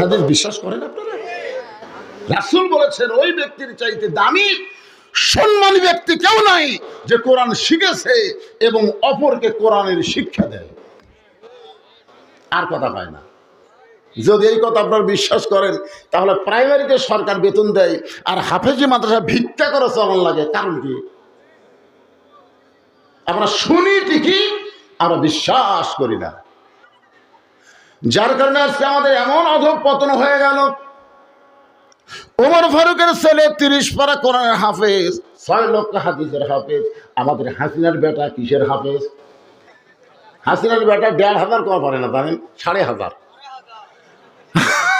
হাদিস বিশ্বাস করেন আপনারা? রাসূল বলেছেন, ওই ব্যক্তির চাইতে দামি, সম্মানী ব্যক্তি কেউ নাই যে কোরআন শিখেছে এবং অপরকে কোরআনের শিক্ষা দেয়। আর কথা পায় না। যদি এই কথা আপনারা বিশ্বাস করেন, তাহলে প্রাইমারিতে সরকার বেতন দেয় আর হাফেজি মাদ্রাসা ভিক্ষা করে চলন লাগে। কারণ কি? আমরা শুনি ঠিকই, আমরা বিশ্বাস করি না। যার কারণে আজকে আমাদের এমন অধপ পতন হয়ে গেল। ওমর ফারুকের ছেলে তিরিশ পারা কোরআনের হাফেজ, ছয় লক্ষ হাদিসের হাফেজ। আমাদের হাসিনার বেটা কিসের হাফেজ? হাসিনার বেটা দেড় হাজার করা পারে না, জানেন? সাড়ে হাজার।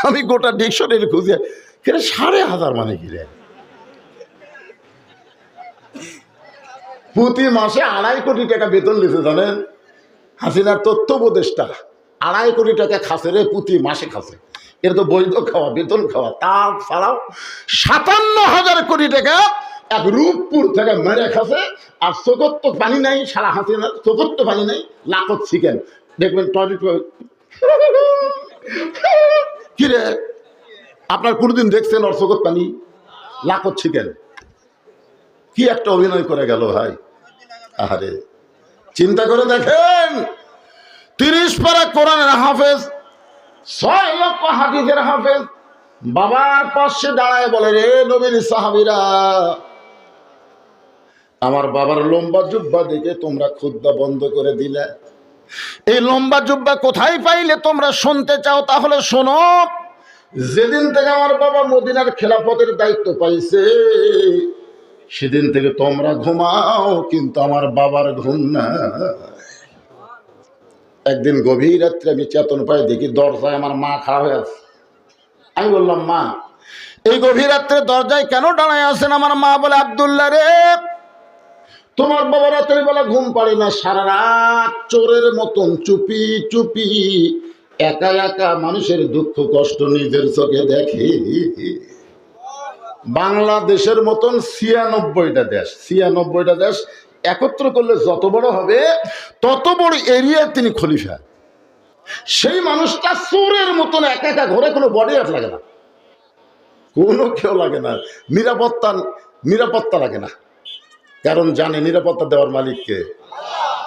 আমি গোটা ডিকশনারি খুঁজে কিরে সাড়ে হাজার মানে কি রে? প্রতি মাসে আড়াই কোটি টাকা বেতন দিতে জানেন? হাসিনার তথ্য উপদেষ্টা। আড়াই কোটি টাকা খাসে রে, প্রতি মাসে খাসে। এর তো বৈধ খাওয়া, বেতন খাওয়া, তার ছাড়াও সাতান্ন হাজার কোটি টাকা এক রূপপুর থেকে মেরে খাসে, আর চোখত্ব পানি নাই, সারা হাসিনার চোখত্ব পানি নাই লাখত চিকেন। দেখবেন টয়লেট কিরে আপনার কোনোদিন দেখছেন ওর চোখত পানি? লাখত চিকেন। কি একটা অভিনয় করে গেল ভাই। আরে চিন্তা করে দেখেন তিরিশ পারা কোরআনের হাফেজ, ছয় লক্ষ হাদিসের হাফেজ। বাবার পাশে দাঁড়ায় বলে, রে নবীর সাহাবিরা, আমার বাবার লম্বা জুব্বা দেখে তোমরা খুদ্া বন্ধ করে দিলে। এই লম্বা জুব্বা কোথায় পাইলে তোমরা শুনতে চাও? তাহলে শোনো, যেদিন থেকে আমার বাবা মদিনার খেলাফতের দায়িত্ব পাইছে, সেদিন থেকে তোমরা ঘুমাও, কিন্তু আমার বাবার ঘুম না একদিন গভীর রাত্রে আমি চেতন পাই দেখি দরজায় আমার মা খাড়া হয়ে আছে। আমি বললাম, মা, এই গভীর রাত্রে দরজায় কেন দাঁড়ায় আছেন? আমার মা বলে, আবদুল্লাহ রে, তোমার বাবা রাতের বেলা ঘুম পাড়ে না, সারা রাত চোরের মতন চুপি চুপি একা একা মানুষের দুঃখ কষ্ট নিজের চোখে দেখে। বাংলাদেশের মতন ছিয়ানব্বইটা দেশ ছিয়ানব্বইটা দেশ একত্র করলে যত বড় হবে, তত বড় এরিয়ায় তিনি খলিফা। সেই মানুষটা চোরের মতন একা একা ঘরে কোনো বডি গার্ড লাগে না। কোনো কেউ লাগে না। নিরাপত্তা নিরাপত্তা লাগে না। কারণ জানে নিরাপত্তা দেওয়ার মালিককে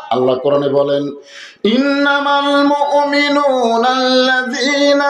আল্লাহ কোরআনে বলেন, ইন্নামাল মুমিনুনা আল্লাযীনা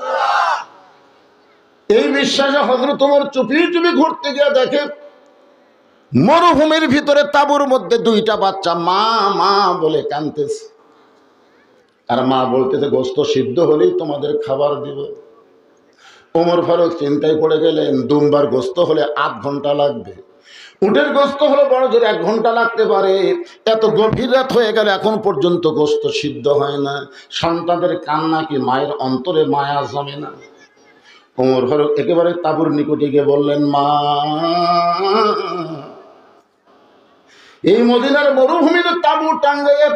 এই বিশ্বাসে হজরত তোমার চুপি চুপি ঘুরতে গিয়ে দেখে, মরুভূমির ভিতরে তাবুর মধ্যে দুইটা বাচ্চা মা মা বলে কানতেছে আর মা বলতেছে, গোস্ত সিদ্ধ হলেই তোমাদের খাবার দিব। ওমর ফারুক চিন্তায় পড়ে গেলেন, দুমবার গোস্ত হলে আধ ঘণ্টা লাগবে। উটের গোস্ত হলে বড় জোর, এক ঘণ্টা লাগতে পারে। এত গভীর রাত হয়ে গেলে, এখন পর্যন্ত গোস্ত সিদ্ধ হয় না। সন্তানদের কান্না কি মায়ের অন্তরে মায়া জমে না? ওমর ফারুক একেবারে তাবুর নিকটে গিয়ে বললেন, মা, এই মদিনার মরুভূমিতে তাবু টাঙ্গাইয়ে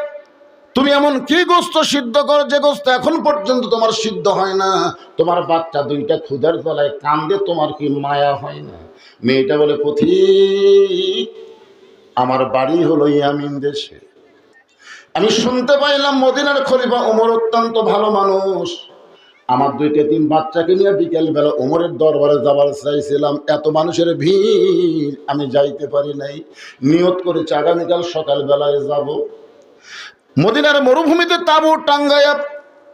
তুমি এমন কি গোস্ত সিদ্ধ করো? যে গোস্ত এখন পর্যন্ত তোমার সিদ্ধ হয় না। তোমার বাচ্চা দুইটা ক্ষুধার তলায় কান্দে, তোমার কি মায়া হয় না? মেয়েটা বলে পথিক আমার বাড়ি হলো ইয়ামিন দেশে। আমি শুনতে পাইলাম মদিনার খলিফা ওমর অত্যন্ত ভালো মানুষ। আমার দুইটা তিন বাচ্চাকে নিয়ে বিকেল বেলা ওমরের দরবারে যাবার চাইছিলাম। এত মানুষের ভিড়, আমি যাইতে পারি নাই। নিয়ত করেছি আগামীকাল সকালবেলায় যাব। মদিনার মরুভূমিতে তাবু টাঙ্গাইয়া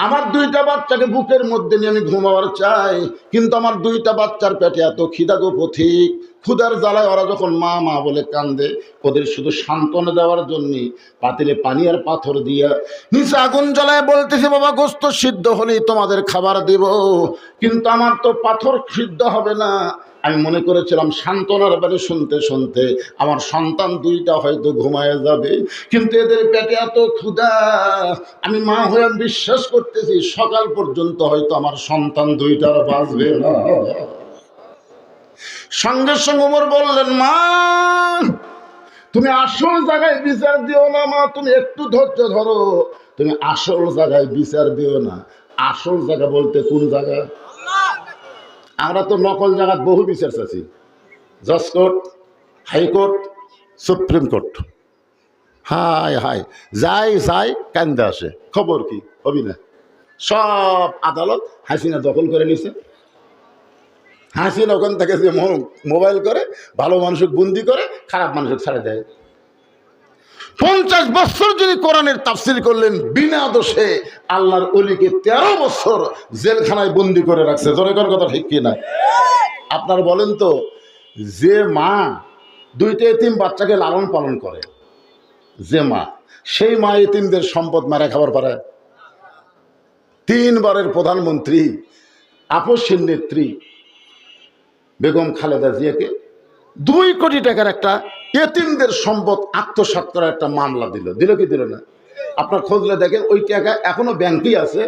আমার দুইটা বাচ্চাকে বুকের মধ্যে নিয়ে আমি ঘুমাবার চাই, কিন্তু আমার দুইটা বাচ্চার পেটে এত খিদা গো পথিক। ক্ষুদার জ্বালায় ওরা যখন মা মা বলে কান্দে, ওদের শুধু সান্ত্বনা দেওয়ার জন্য পাতিলে পানি আর পাথর দিয়া নিচে আগুন জ্বালায় বলতেছে, বাবা, গোস্ত সিদ্ধ হলেই তোমাদের খাবার দেব। কিন্তু আমার তো পাথর সিদ্ধ হবে না। আমি মনে করেছিলাম সান্ত্বনার বাড়ি শুনতে শুনতে আমার সন্তান দুইটা হয়তো ঘুমায় যাবে, কিন্তু এদের পেটে এত ক্ষুধা। আমি মা হয়ে বিশ্বাস করতেছি সকাল পর্যন্ত হয়তো আমার সন্তান দুইটার বাঁচবে না। সঙ্গে সঙ্গে ওমর বললেন, মা, তুমি আসল জায়গায় বিচার দিও না মা, তুমি একটু ধৈর্য ধরো। তুমি আসল জায়গায় বিচার দিও না। আসল জায়গা বলতে কোন জায়গা? আমরা তো নকল জায়গার বহু বিচার চাচ্ছি জজ court high court supreme court. High হাই যাই যাই, কান্দে আসে খবর কি? হবি না? সব আদালত হাসিনা দখল করে নিছে। হাসিনা ওখান থেকে যে মোবাইল করে, ভালো মানুষকে বন্দি করে, খারাপ মানুষকে ছাড়ে দেয়। পঞ্চাশ বছর যদি কোরআনের তাফসির করলেন, বিনা দোষে আল্লাহর অলিকে তেরো বছর জেলখানায় বন্দি করে রাখছে। জনগণ কথা ঠিক কি না আপনারা বলেন তো, যে মা দুইটা এতিম বাচ্চাকে লালন পালন করে, যে মা, সেই মা এতিমদের সম্পদ মারা খাবার পারে। তিনবারের প্রধানমন্ত্রী আপসীর নেত্রী, বেগম খালেদা জিয়াকে দুই কোটি টাকার একটা এতিমদের সম্পদ আত্মসাৎ করার একটা মামলা দিল। দিল কি দিল না? আপনার খোঁজলে দেখেন ওই টাকা এখনও ব্যাংকেই আছে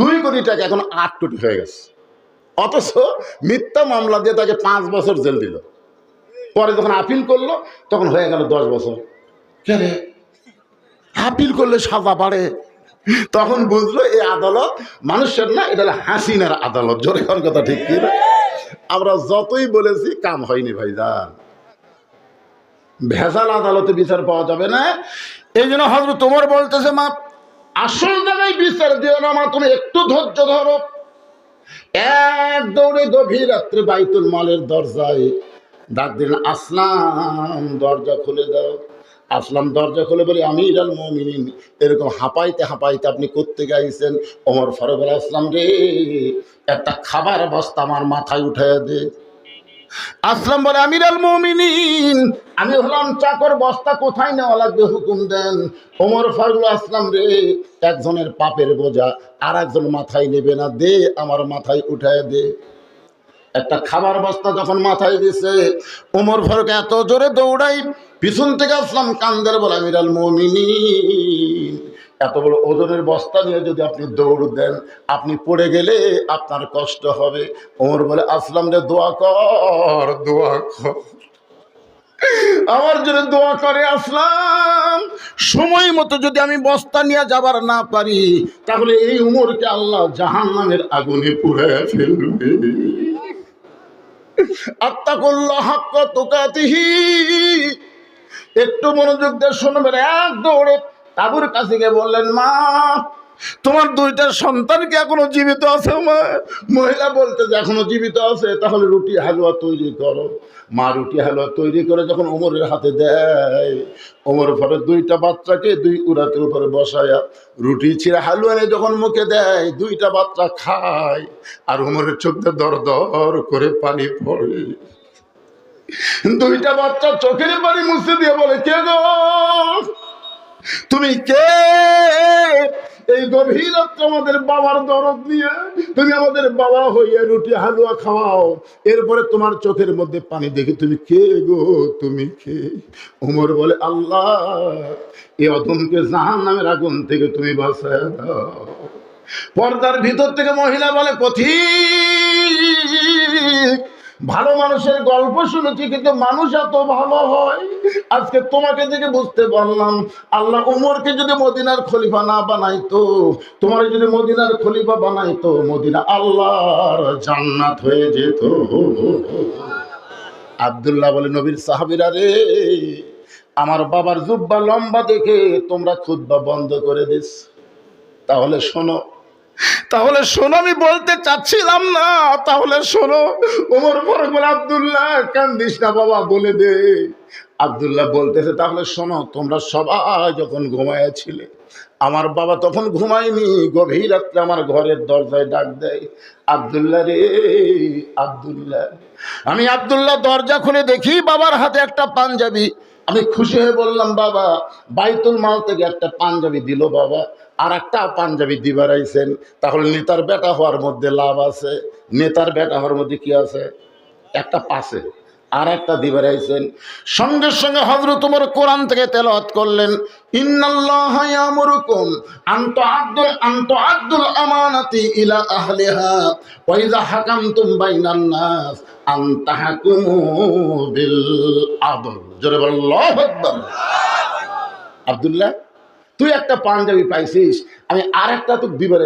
দুই কোটি টাকা এখন আট কোটি হয়ে গেছে। অথচ মিথ্যা মামলা দিয়ে তাকে পাঁচ বছর জেল দিল। পরে যখন আপিল করল তখন হয়ে গেল দশ বছর। কে রে আপিল করলে সাজা বাড়ে। তখন বুঝলো এই আদালত মানুষের না এটা হাসিনার আদালত। জোরে কোন কথা ঠিক কি না? আমরা যতই বলেছি, কাম হয়নি ভাইজান। ভেজাল আদালতে বিচার পাওয়া যাবে না। এই জন্য হজরত তোমার বলতেছে, মা, আসল জায়গায় বিচার দিও না, মা, তুমি একটু ধৈর্য ধরো। এক দৌড়ে গভীর রাত্রে বাইতুল মালের দরজায় ডাক দিলেন, আসলাম, দরজা খুলে দাও। আসলাম দরজা খুলে বলি আমি ইরাল মমিনিন। এরকম হাঁপাইতে হাঁপাইতে আপনি করতে গাইছেন ওমর ফারুক আসলাম রে, একটা খাবার বস্তা আমার মাথায় উঠাইয়া দে। আসলাম বলে, আমিরাল মমিনিন, আমি হলাম চাকর বস্তা, কোথায় নেওয়া লাগবে হুকুম দেন? ওমর ফারুল আসলাম রে, একজনের পাপের বোঝা আর একজন মাথায় নেবে না, দে আমার মাথায় উঠায় দে। একটা খাবার বস্তা যখন মাথায় দিছে ওমর ফারুক এত জোরে দৌড়াই পিছন থেকে আসলাম কান্দের বলে, আমিরাল মমিনিন। এত বড় ওজনের বস্তা নিয়ে যদি আপনি দৌড় দেন, আপনি পড়ে গেলে আপনার কষ্ট হবে। ওমর বলে, আসলাম রে, দোয়া কর দোয়া কর। আমার জন্য দোয়া করে আসলাম। সময় মতো যদি আমি বস্তা নিয়ে যাবার না পারি, তাহলে এই উমরকে আল্লাহ জাহান নামের আগুনে পুড়ে ফেলবে। একটু মনোযোগ দিয়ে শুনবেন, এক দৌড়ে তাবুর কাছে গিয়ে বললেন, মা, তোমার দুইটা সন্তান কি এখনও জীবিত আছে, মা? মহিলা বলতে যে এখনও জীবিত আছে, তাহলে রুটি হালুয়া তৈরি করো। মা রুটি হালুয়া তৈরি করে যখন ওমরের হাতে দেয়, ওমর পরে দুইটা বাচ্চাকে দুই উড়াতের উপরে বসায়া রুটি ছিঁড়ে হালুয়া নিয়ে যখন মুখে দেয়, দুইটা বাচ্চা খায় আর ওমরের চোখে দর দর করে পানি পড়ে। দুইটা বাচ্চা চোখের পানি মুছে দিয়ে বলে, কে গো? তুমি কে? এই গভীর আমাদের বাবার দরদ নিয়ে তুমি আমাদের বাবা হইয়া রুটি, হালুয়া খাওয়াও। এরপরে তোমার চোখের মধ্যে পানি দেখি, তুমি কে গো? তুমি কে? উমর বলে, আল্লাহ এ অদমকে জাহান নামের আগুন থেকে তুমি বাঁচায় দাও। পর্দার ভিতর থেকে মহিলা বলে, পথিক ভালো মানুষের গল্প শুনেছি, কিন্তু মানুষ এত ভালো হয়। আজকে তোমাকে দেখে বুঝতে পারলাম, আল্লাহ উমরকে যদি মদিনার খলিফা না বানাইতো, তোমার যদি মদিনার খলিফা বানাইতো, মদিনা আল্লাহর জান্নাত হয়ে যেত। আব্দুল্লাহ বলে, নবীর সাহাবিরা রে, আমার বাবার জুব্বা লম্বা দেখে তোমরা খুদ্া বন্ধ করে দিস। তাহলে শোনো তাহলে শোনো, আমি বলতে চাচ্ছিলাম না। তাহলে শোনো, ওমর ফারুক বলে, আবদুল্লাহ, কান্দিস না বাবা, বলে দে। আবদুল্লাহ বলতেছে, তাহলে শোনো, তোমরা সবাই যখন ঘুমাইয়াছিলে, আমার বাবা তখন ঘুমায়নি, গভীর রাত্রে আমার ঘরের দরজায় ডাক দেয়, আবদুল্লাহ রে, আবদুল্লাহ। আমি আবদুল্লাহ দরজা খুলে দেখি, বাবার হাতে একটা পাঞ্জাবি। আমি খুশি হয়ে বললাম, বাবা, বাইতুল মাল থেকে একটা পাঞ্জাবি দিল বাবা। আর একটা পাঞ্জাবি দিবার আইছেন, তাহলে নেতার বেটা হওয়ার মধ্যে লাভ আছে। নেতার বেটা হওয়ার মধ্যে কি আছে? একটা পাশে। আর একটা দিবার আইছেন, সঙ্গে সঙ্গে হজরত তোমার কোরআন থেকে তেলাওয়াত করলেন, ইন্নাল্লাহ ইয়ামুরুকুম আনতু আব্দুল, আনতু আব্দুল্লাহ তুই একটা পাঞ্জাবি পাইছিস, আমি আর একটা তোকে দিবার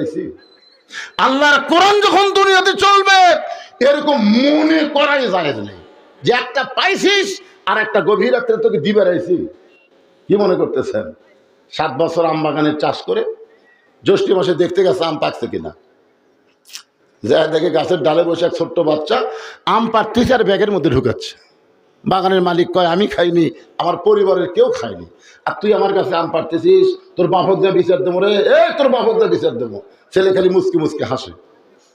আল্লাহর কোরআন যখন দুনিয়াতে চলবে, এরকম মনে করাই যায় নেই। যে একটা পাইছিস, আর একটা গভীর রাত্রে তোকে দিবার আইছি। কি মনে করতেছেন? সাত বছর আম বাগানের চাষ করে জ্যৈষ্ঠী মাসে দেখতে গেছে আম পাকছে কিনা। যা দেখে গাছের ডালে বসে এক ছোট্ট বাচ্চা আম পাড়তেছে আর ব্যাগের মধ্যে ঢুকাচ্ছে। বাগানের মালিক কয়, আমি খাইনি, আমার পরিবারের কেউ খায়নি। আর তুই আমার কাছে আম পাড়তেছিস, তোর বাপক দিয়ে বিচার দেবো রে, এ, তোর বাপক দিয়ে বিচার দেবো। ছেলে খালি মুসকি মুসকি হাসে।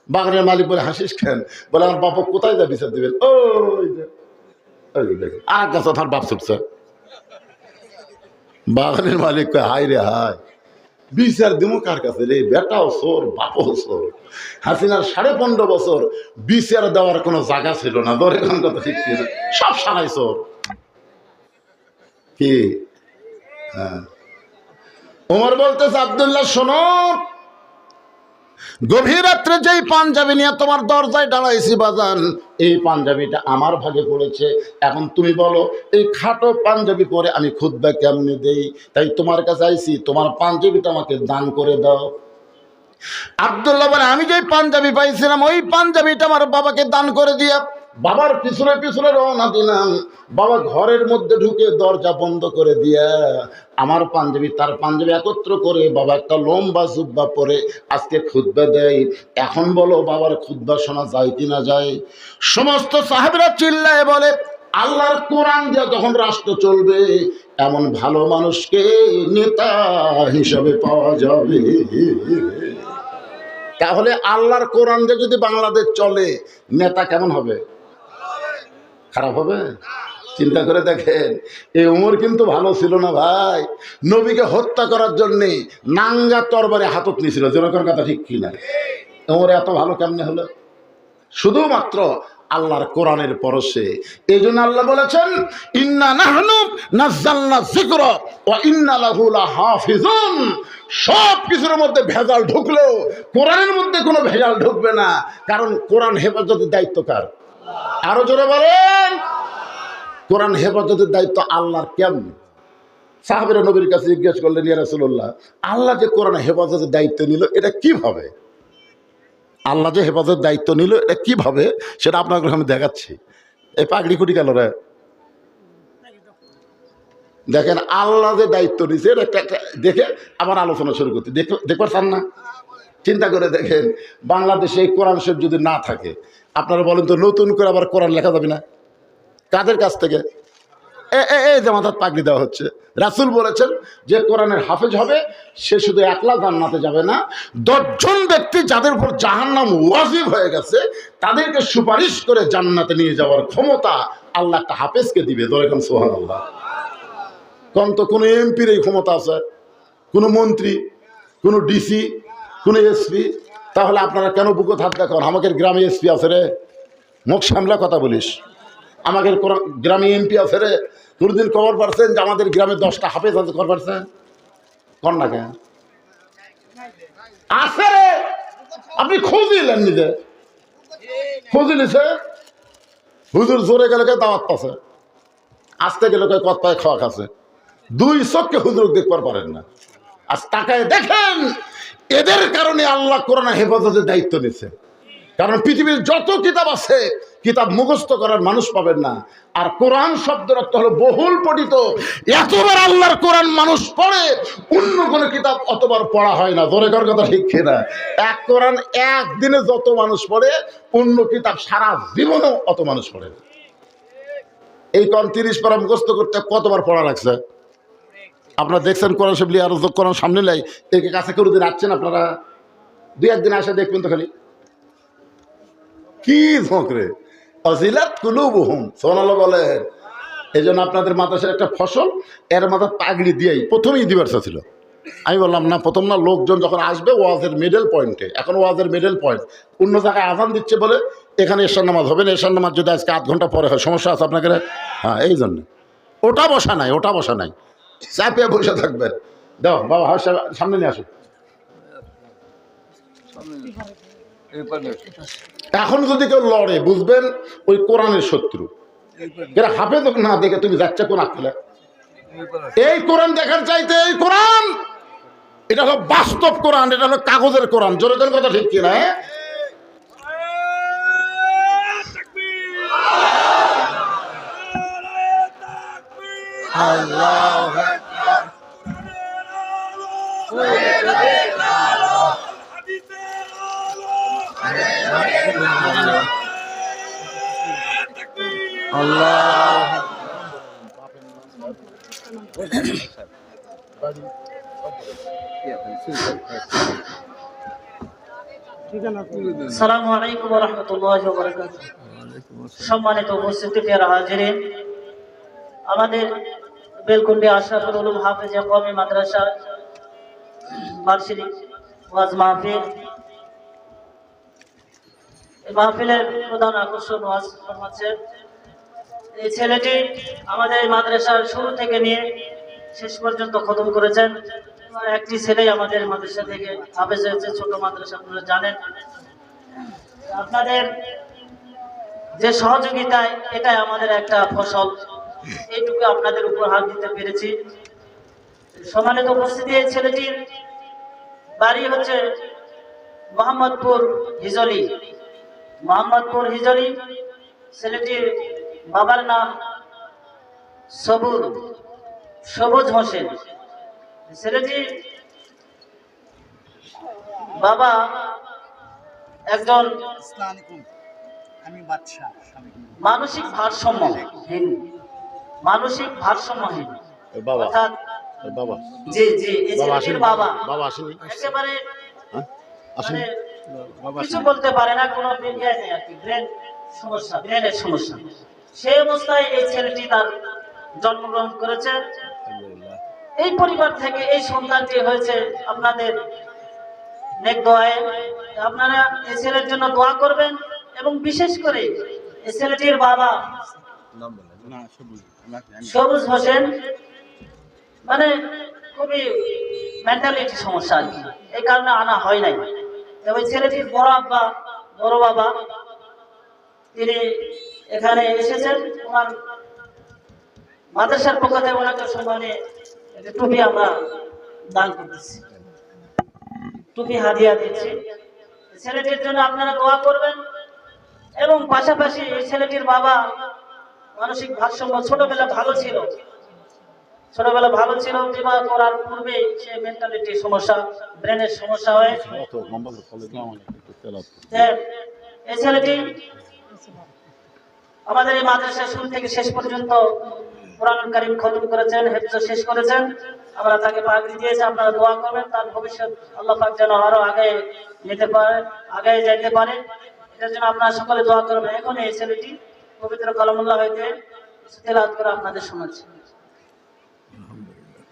বাগানের মালিক বলে, হাসিস খেন বলে, আমার বাপক কোথায় যা বিচার দেবেন? ওই আর গাছ তার বাপ ছুটছে। বাগানের মালিক কয় হাই রে হাই বিচার দিমু কার কাছে? রে, বেটাও সোর বাপও সোর হাসিনার সাড়ে পনেরো বছর বিচার দেওয়ার কোনো জায়গা ছিল না, ধরে এখন কথা ঠিক ছিল সব সারাই সোর কি? হ্যাঁ। ওমর বলতেছে, আবদুল্লাহ, শোনো। গভীর রাত্রে যেই পাঞ্জাবি নিয়ে তোমার দরজায় দাঁড়াইছি বাজান, এই পাঞ্জাবিটা আমার ভাগে পড়েছে। এখন তুমি বলো, এই খাটো পাঞ্জাবি পরে আমি খুদ্া কেমনে দেই? তাই তোমার কাছে আইছি, তোমার পাঞ্জাবিটা আমাকে দান করে দাও। আবদুল্লাহ বলে, আমি যেই পাঞ্জাবি পাইছিলাম, ওই পাঞ্জাবিটা আমার বাবাকে দান করে দিয়া বাবার পিছনে পিছনে রওনা দিলাম। বাবা ঘরের মধ্যে ঢুকে দরজা বন্ধ করে দিয়া আমার পাঞ্জাবি, তার পাঞ্জাবি একত্র করে বাবা একটা লম্বা জুব্বা পরে আজকে খুদ্া দেয়। এখন বলো বাবার খুদ্া শোনা যায় কি না যায়? সমস্ত সাহেবরা চিল্লায় বলে, আল্লাহর কোরআন দিয়ে যখন রাষ্ট্র চলবে, এমন ভালো মানুষকে নেতা হিসাবে পাওয়া যাবে। তাহলে আল্লাহর কোরআন দিয়ে যদি বাংলাদেশ চলে, নেতা কেমন হবে? খারাপ হবে? চিন্তা করে দেখেন, এই উমর কিন্তু ভালো ছিল না ভাই। নবীকে হত্যা করার জন্যে নাঙ্গা তরবারে হাতত নিয়েছিল জনগণ কথা ঠিক কি কিনা? উমর এত ভালো কেমনে হলো? শুধুমাত্র আল্লাহর কোরআনের পরশে। এই জন্য আল্লাহ বলেছেন, ইন্না ইন্না সব কিছুর মধ্যে ভেজাল ঢুকলেও কোরআনের মধ্যে কোনো ভেজাল ঢুকবে না। কারণ কোরআন হেফাজতের দায়িত্ব কার? আরও জোরে বলেন। কোরআন হেফাজতের দায়িত্ব আল্লাহর কেমন? সাহাবের নবীর কাছে জিজ্ঞেস করলেন, ইয়া রাসূলুল্লাহ, আল্লাহ যে কোরআন হেফাজতের দায়িত্ব নিল, এটা কীভাবে? আল্লাহ যে হেফাজতের দায়িত্ব নিল, এটা কীভাবে, সেটা আপনাকে আমি দেখাচ্ছি। এই পাগড়ি কুটি গেল রে। দেখেন, আল্লাহ যে দায়িত্ব নিছে, এটা দেখে আবার আলোচনা শুরু করতে। দেখ- দেখতে চান না? চিন্তা করে দেখেন, বাংলাদেশে এই কোরআন শরীফ যদি না থাকে আপনারা বলেন তো, নতুন করে আবার কোরআন লেখা যাবে না? কাদের কাছ থেকে? এ এ মাথার পাগড়ি দেওয়া হচ্ছে। রাসুল বলেছেন যে কোরআনের হাফেজ হবে, সে শুধু একলা জান্নাতে যাবে না, দশজন ব্যক্তি যাদের উপর জাহান্নাম ওয়াজিব হয়ে গেছে, তাদেরকে সুপারিশ করে জান্নাতে নিয়ে যাওয়ার ক্ষমতা আল্লাহ একটা হাফেজকে দিবে। দরেখান সোহান আল্লাহ কম তো কোনো এমপির এই ক্ষমতা আছে, কোনো মন্ত্রী, কোনো ডিসি, কোনো এসপি। তাহলে আপনারা কেন বুকো হাত দেখুন আমাদের গ্রামে এসপি আছে রে। মুখ সামলা কথা বলিস। আমাদের গ্রামে এমপি আছে রে। দুদিন খবর পারছেন যে আমাদের গ্রামে দশটা হাফেজ আছে, খবর পারছেন? কর না কেন? আছে রে। আপনি খুঁজিলেন নিজে। খুঁজি নিছে। হুজুর জোরে গেলে কে দাওয়াত পাছে আসতে গেলে কত পায় খাওয়া খাচ্ছে? দুই চোখকে হুজুর দেখবার পারেন না। আজ তাকায় দেখেন, এদের কারণে আল্লাহ কোরআন হেফাজতের দায়িত্ব নিচ্ছে। কারণ পৃথিবীর যত কিতাব আছে, কিতাব মুখস্থ করার মানুষ পাবেন না। আর কোরআন শব্দের অর্থ হলো বহুল পঠিত। এতবার আল্লাহর কোরআন মানুষ পড়ে, অন্য কোনো কিতাব অতবার পড়া হয় না। ধরে কর কথা ঠিক না এক কোরআন একদিনে যত মানুষ পড়ে, অন্য কিতাব সারা জীবনেও অত মানুষ পড়ে। এই কোরআন তিরিশ পারা মুখস্থ করতে কতবার পড়া লাগছে? আপনারা দেখছেন কোরআন শবলি আর কোরআন সামনে লাই একে কাছে করে দিন আসছেন আপনারা। দুই একদিন আসে দেখবেন তো খালি। কি ঝোঁকরে অজিলাত কুলুবুহুম সোনালো বলেন। এই জন্য আপনাদের মাদ্রাসার একটা ফসল, এর মাথা পাগড়ি দিয়েই। প্রথমেই দিবার ছিল। আমি বললাম, না, প্রথম না, লোকজন যখন আসবে, ওয়াজের মিডল পয়েন্টে এখন ওয়াজের মিডল পয়েন্ট অন্য জায়গায় আজান দিচ্ছে বলে এখানে এশার নামাজ হবে না। এশার নামাজ যদি আজকে আধ ঘণ্টা পরে হয়, সমস্যা আছে আপনাকে হ্যাঁ এই জন্য। ওটা বসা নাই, ওটা বসা নাই। চাপে বসে থাকবে দাও, বাবা হার সামনে নিয়ে আসো। এখন যদি কেউ লড়ে, বুঝবেন, ওই কোরআনের শত্রু। এরা হাফেজ না, দেখে তুমি যাচ্ছে কোন আঁকলে এই কোরআন দেখার চাইতে এই কোরআন! এটা হলো বাস্তব কোরআন, এটা হলো কাগজের কোরআন। জোরে জোরে কথা ঠিক কিনা হ্যাঁ? সম্মানিত উপস্থিতি হাজিরিন আমাদের বেলকুন্ডি আশরাফুল উলুম হাফেজ কমি মাদ্রাসা বার্ষিক ওয়াজ মাহফিল মাহফিলের প্রধান আকর্ষণ ওয়াজ হচ্ছে। এই ছেলেটি আমাদের মাদ্রাসার শুরু থেকে নিয়ে শেষ পর্যন্ত খতম করেছেন। একটি ছেলেই আমাদের মাদ্রাসা থেকে হাফেজ হয়েছে, ছোট মাদ্রাসা, আপনারা জানেন। আপনাদের যে সহযোগিতায় এটাই আমাদের একটা ফসল। এইটুকু আপনাদের উপর হাত দিতে পেরেছি। সম্মানিত উপস্থিতি, এই ছেলেটির বাড়ি হচ্ছে মোহাম্মদপুর হিজলি। মোহাম্মদপুর হিজলি ছেলেটির বাবার নাম সবুর সবুজ হোসেন। ছেলেটি বাবা একজন আসসালামাইকুম আমি বাদশাহ মানসিক ভারসাম্যহীন মানসিক ভারসাম্যহীন বাবা অর্থাৎ বাবা। জি জি বাবা বাবা। একেবারে হ্যাঁ? কিছু বলতে পারে না কোনো নেই আর কি। ব্রেন সমস্যা ব্রেনের সমস্যা। সেই অবস্থায় এই ছেলেটি তার জন্মগ্রহণ করেছে। এই পরিবার থেকে এই সন্তানটি হয়েছে আপনাদের নেক দোয়ায়। আপনারা এই ছেলের জন্য দোয়া করবেন এবং বিশেষ করে এই ছেলেটির বাবা না সবুজ। আমি সবুজ হোসেন। মানে খুবই মেন্টালিটি সমস্যা আর কি। এই কারণে আনা হয় নাই। তবে ছেলেটির বড় আব্বা, বড় বাবা, তিনি এখানে এসেছেন। ওনার মাদ্রাসার পক্ষ থেকে ওনাকে সম্মানে একটা টুপি আমরা দান করতেছি। টুপি হাদিয়া দিচ্ছি ছেলেটির জন্য আপনারা দোয়া করবেন এবং পাশাপাশি ছেলেটির বাবা মানসিক ভারসাম্য ছোটবেলা ভালো ছিল। ছোটবেলা ভালো ছিল, বিবাহ করার পূর্বে সে মেন্টালিটি সমস্যা ব্রেনের সমস্যা হয়ে এই ছেলেটি আমাদের এই মাদ্রাসা শুরু থেকে শেষ পর্যন্ত কোরআন কারিম খতম করেছেন, হেফজ শেষ করেছেন। আমরা তাকে পাগড়ি দিয়েছি, আপনারা দোয়া করবেন, তার ভবিষ্যৎ আল্লাহ পাক যেন আরও আগে নিতে পারে, আগে যাইতে পারে। এটার জন্য আপনারা সকলে দোয়া করবেন। এখন এই ছেলেটি পবিত্র কালামুল্লাহ হইতে তেলাওয়াত করে আপনাদের শোনাচ্ছি।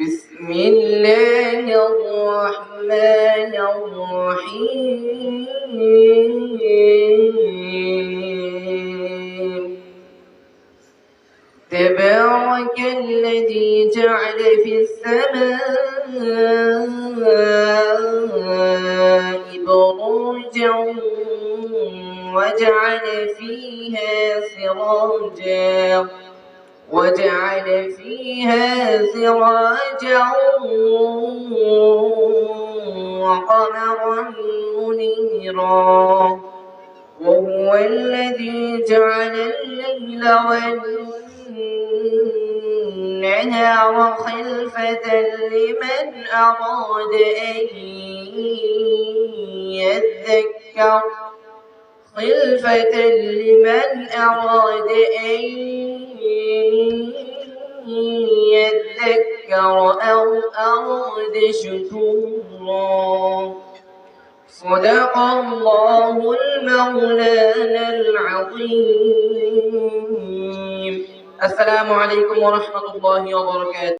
بسم الله الرحمن الرحيم. تبارك الذي جعل في السماء بروجا وجعل فيها سراجا. وجعل فيها سراجا وقمرا منيرا. وهو الذي جعل الليل والنهار خلفة لمن أراد أن يذكر. خلفة لمن أراد أن يذكر أو أراد شكورا. صدق الله المولانا العظيم. السلام عليكم ورحمة الله وبركاته.